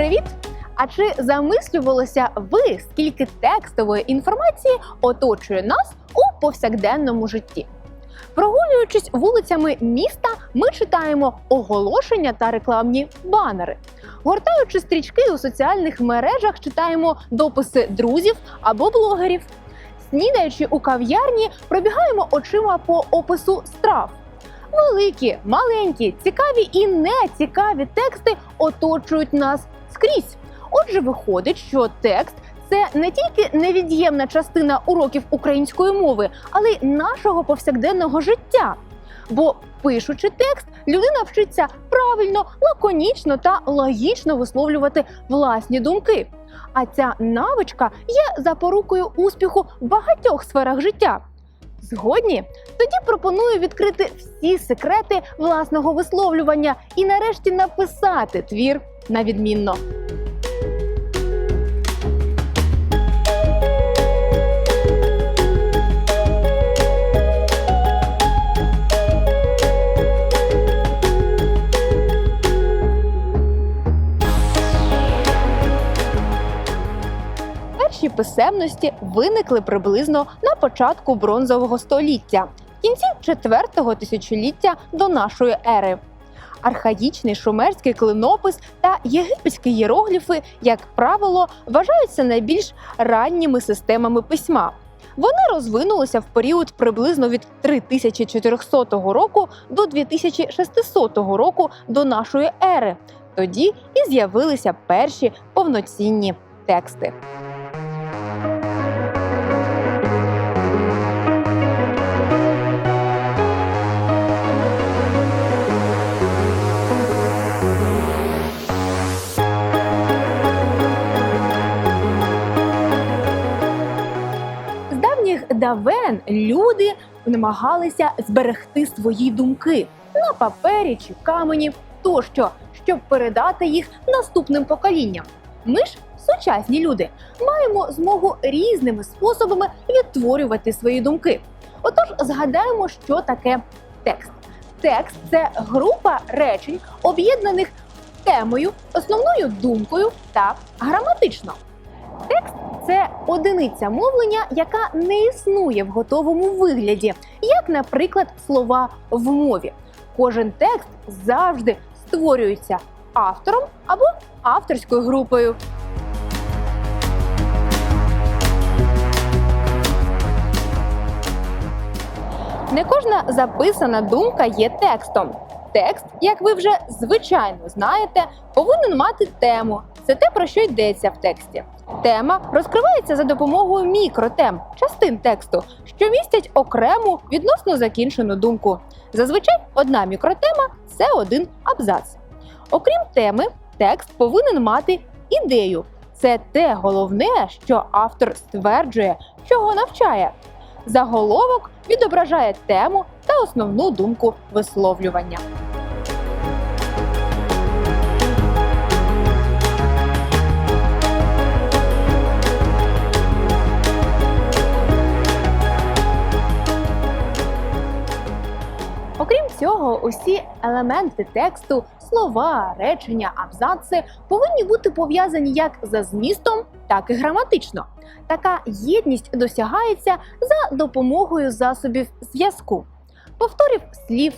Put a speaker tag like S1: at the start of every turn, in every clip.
S1: Привіт! А чи замислювалися ви, скільки текстової інформації оточує нас у повсякденному житті? Прогулюючись вулицями міста, ми читаємо оголошення та рекламні банери. Гортаючи стрічки у соціальних мережах, читаємо дописи друзів або блогерів. Снідаючи у кав'ярні, пробігаємо очима по опису страв. Великі, маленькі, цікаві і нецікаві тексти оточують нас скрізь. Отже, виходить, що текст це не тільки невід'ємна частина уроків української мови, але й нашого повсякденного життя. Бо пишучи текст, людина вчиться правильно, лаконічно та логічно висловлювати власні думки. А ця навичка є запорукою успіху в багатьох сферах життя. Згодні? Тоді пропоную відкрити всі секрети власного висловлювання і нарешті написати твір на відмінно. Перші писемності виникли приблизно на початку бронзового століття, в кінці четвертого тисячоліття до нашої ери. Архаїчний шумерський клинопис та єгипетські єрогліфи, як правило, вважаються найбільш ранніми системами письма. Вони розвинулися в період приблизно від 3400 року до 2600 року до нашої ери. Тоді і з'явилися перші повноцінні тексти. Давніх давен люди намагалися зберегти свої думки на папері чи камені тощо, щоб передати їх наступним поколінням. Ми ж, сучасні люди, маємо змогу різними способами відтворювати свої думки. Отож, згадаємо, що таке текст. Текст це група речень, об'єднаних темою, основною думкою та граматично. Текст це одиниця мовлення, яка не існує в готовому вигляді, як, наприклад, слова в мові. Кожен текст завжди створюється автором або авторською групою. Не кожна записана думка є текстом. Текст, як ви вже звичайно знаєте, повинен мати тему. Це те, про що йдеться в тексті. Тема розкривається за допомогою мікротем, частин тексту, що містять окрему відносно закінчену думку. Зазвичай одна мікротема це один абзац. Окрім теми, текст повинен мати ідею. Це те головне, що автор стверджує, чого навчає. Заголовок відображає тему та основну думку висловлювання. Цього, усі елементи тексту, слова, речення, абзаци повинні бути пов'язані як за змістом, так і граматично. Така єдність досягається за допомогою засобів зв'язку, повторів слів,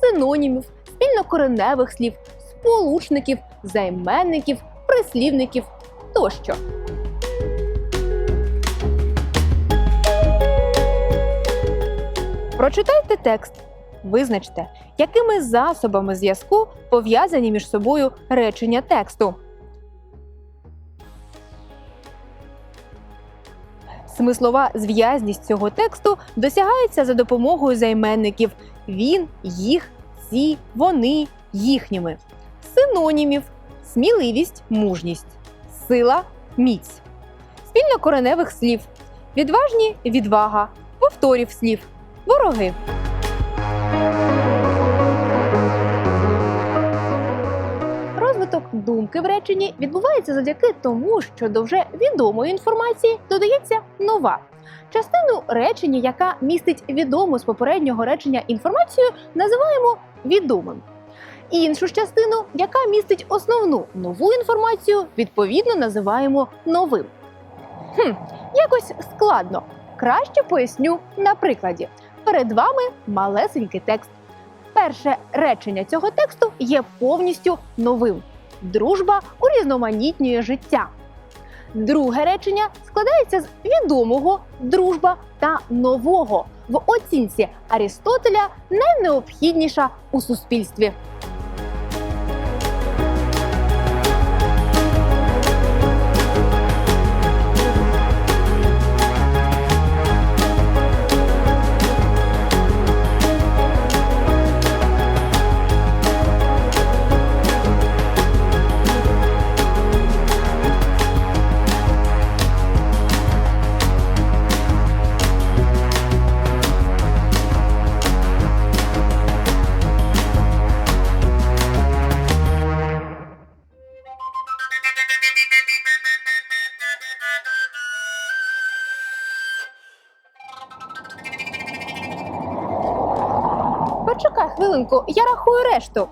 S1: синонімів, спільнокореневих слів, сполучників, займенників, прислівників тощо. Прочитайте текст. Визначте, якими засобами зв'язку пов'язані між собою речення тексту. Смислова зв'язність цього тексту досягається за допомогою займенників він, їх, ці, вони, їхніми, синонімів, сміливість, мужність, сила, міць, спільнокореневих слів, відважні відвага, повторів слів, вороги. Думки в реченні відбувається завдяки тому, що до вже відомої інформації додається нова. Частину речення, яка містить відому з попереднього речення інформацію, називаємо відомим. Іншу частину, яка містить основну нову інформацію, відповідно називаємо новим. Хм, якось складно. Краще поясню на прикладі. Перед вами малесенький текст. Перше речення цього тексту є повністю новим. Дружба урізноманітнює життя. Друге речення складається з відомого дружба та нового в оцінці Арістотеля найнеобхідніша у суспільстві. Хвилинку, я рахую решту.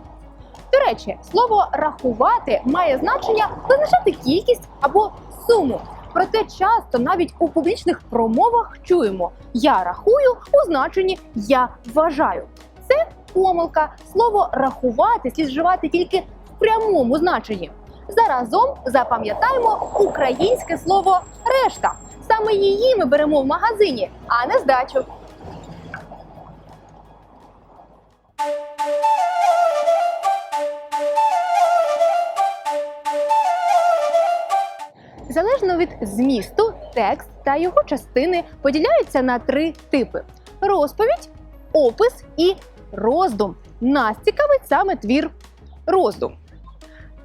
S1: До речі, слово рахувати має значення визначати кількість або суму. Проте часто навіть у публічних промовах чуємо я рахую у значенні я вважаю. Це помилка. Слово рахувати слід вживати тільки в прямому значенні. Заразом запам'ятаємо українське слово решта. Саме її ми беремо в магазині, а не здачу. Залежно від змісту, текст та його частини поділяються на три типи: розповідь, опис і роздум. Нас цікавить саме твір роздум.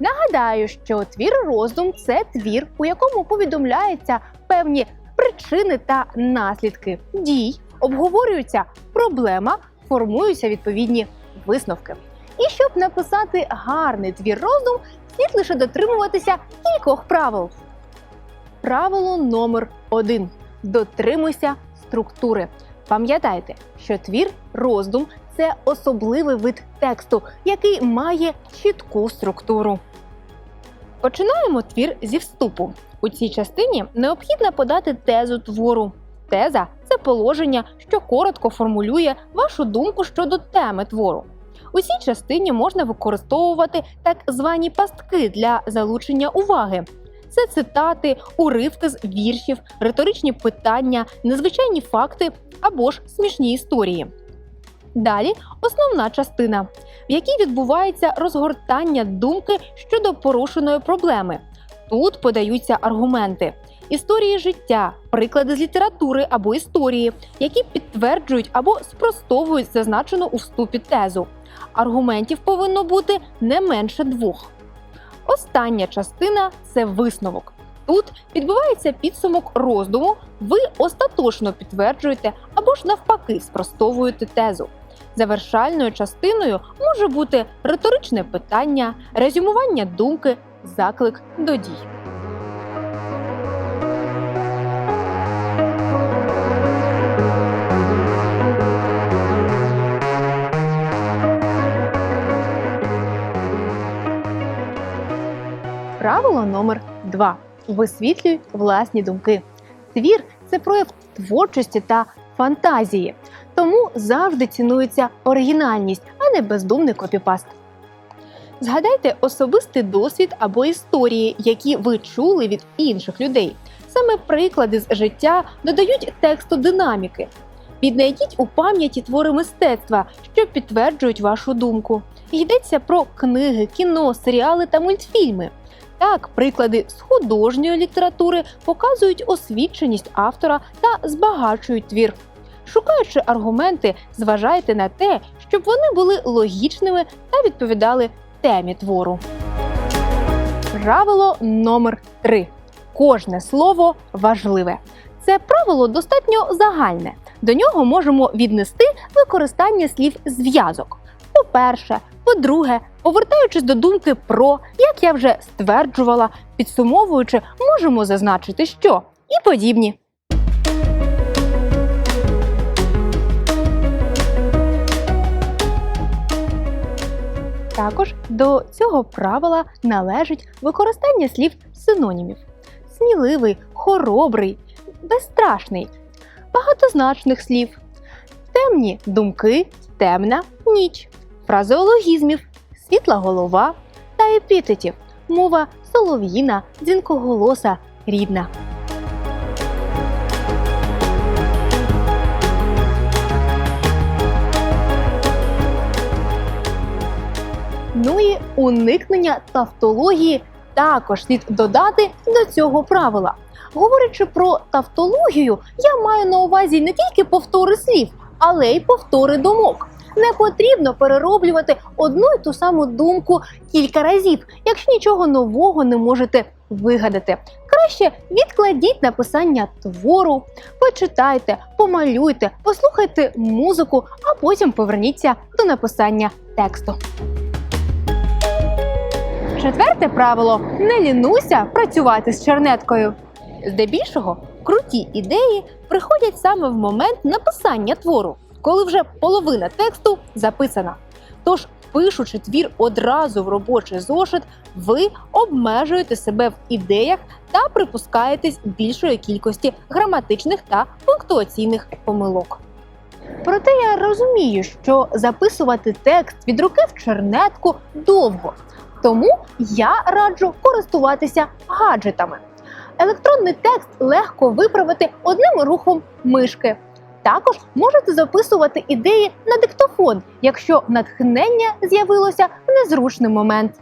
S1: Нагадаю, що твір роздум це твір, у якому повідомляються певні причини та наслідки дій, обговорюється проблема, формуються відповідні висновки. І щоб написати гарний твір роздум, слід лише дотримуватися кількох правил. Правило номер один: дотримуйся структури. Пам'ятайте, що твір роздум це особливий вид тексту, який має чітку структуру. Починаємо твір зі вступу. У цій частині необхідно подати тезу твору. Теза це положення, що коротко формулює вашу думку щодо теми твору. У цій частині можна використовувати так звані пастки для залучення уваги. Це цитати, уривки з віршів, риторичні питання, незвичайні факти або ж смішні історії. Далі основна частина, в якій відбувається розгортання думки щодо порушеної проблеми. Тут подаються аргументи, історії життя, приклади з літератури або історії, які підтверджують або спростовують зазначену у вступі тезу. Аргументів повинно бути не менше двох. Остання частина це висновок. Тут відбувається підсумок роздуму, ви остаточно підтверджуєте або ж навпаки спростовуєте тезу. Завершальною частиною може бути риторичне питання, резюмування думки, заклик до дій. Правило номер 2. Висвітлюй власні думки. Твір це прояв творчості та фантазії, тому завжди цінується оригінальність, а не бездумний копіпаст. Згадайте особистий досвід або історії, які ви чули від інших людей. Саме приклади з життя додають тексту динаміки. Віднайдіть у пам'яті твори мистецтва, що підтверджують вашу думку. Йдеться про книги, кіно, серіали та мультфільми. Так, приклади з художньої літератури показують освіченість автора та збагачують твір. Шукаючи аргументи, зважайте на те, щоб вони були логічними та відповідали темі твору. Правило номер 3. Кожне слово важливе. Це правило достатньо загальне. До нього можемо віднести використання слів зв'язок. По-перше, по-друге, повертаючись до думки про, як я вже стверджувала, підсумовуючи, можемо зазначити, що і подібні. Також до цього правила належить використання слів синонімів: сміливий, хоробрий, безстрашний, багатозначних слів, темні думки, темна ніч, фразеологізмів, світла голова та епітетів, мова солов'їна, дзвінкоголоса, рідна. Ну і уникнення тавтології також слід додати до цього правила. Говорячи про тавтологію, я маю на увазі не тільки повтори слів, але й повтори думок. Не потрібно перероблювати одну й ту саму думку кілька разів, якщо нічого нового не можете вигадати. Краще відкладіть написання твору, почитайте, помалюйте, послухайте музику, а потім поверніться до написання тексту. Четверте правило не лінуйся працювати з чернеткою. Здебільшого круті ідеї приходять саме в момент написання твору, коли вже половина тексту записана. Тож, пишучи твір одразу в робочий зошит, ви обмежуєте себе в ідеях та припускаєтесь більшої кількості граматичних та пунктуаційних помилок. Проте я розумію, що записувати текст від руки в чернетку довго. Тому я раджу користуватися гаджетами. Електронний текст легко виправити одним рухом мишки. Також можете записувати ідеї на диктофон, якщо натхнення з'явилося в незручний момент.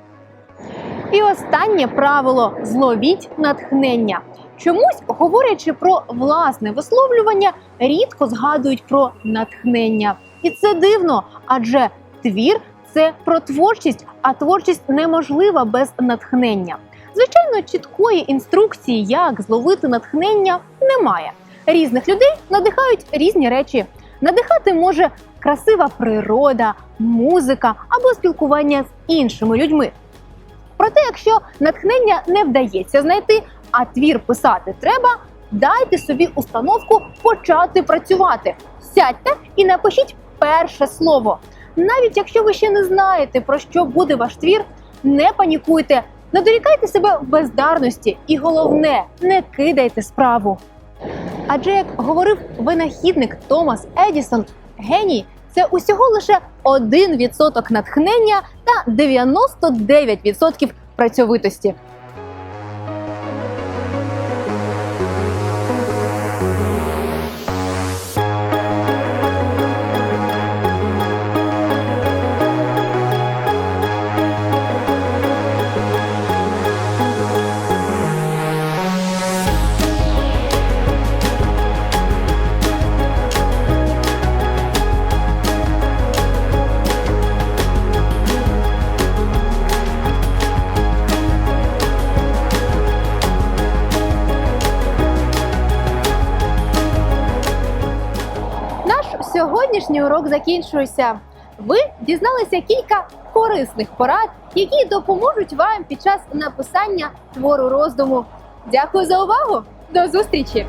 S1: І останнє правило зловіть натхнення. Чомусь, говорячи про власне висловлювання, рідко згадують про натхнення. І це дивно, адже твір це про творчість, а творчість неможлива без натхнення. Звичайно, чіткої інструкції, як зловити натхнення, немає. Різних людей надихають різні речі. Надихати може красива природа, музика або спілкування з іншими людьми. Проте, якщо натхнення не вдається знайти, а твір писати треба, дайте собі установку почати працювати. Сядьте і напишіть перше слово. Навіть якщо ви ще не знаєте, про що буде ваш твір, не панікуйте, не дорікайте себе в бездарності, і головне, не кидайте справу. Адже як говорив винахідник Томас Едісон, геній це усього лише 1% натхнення та 99% працьовитості. Урок закінчується. Ви дізналися кілька корисних порад, які допоможуть вам під час написання твору роздуму. Дякую за увагу! До зустрічі!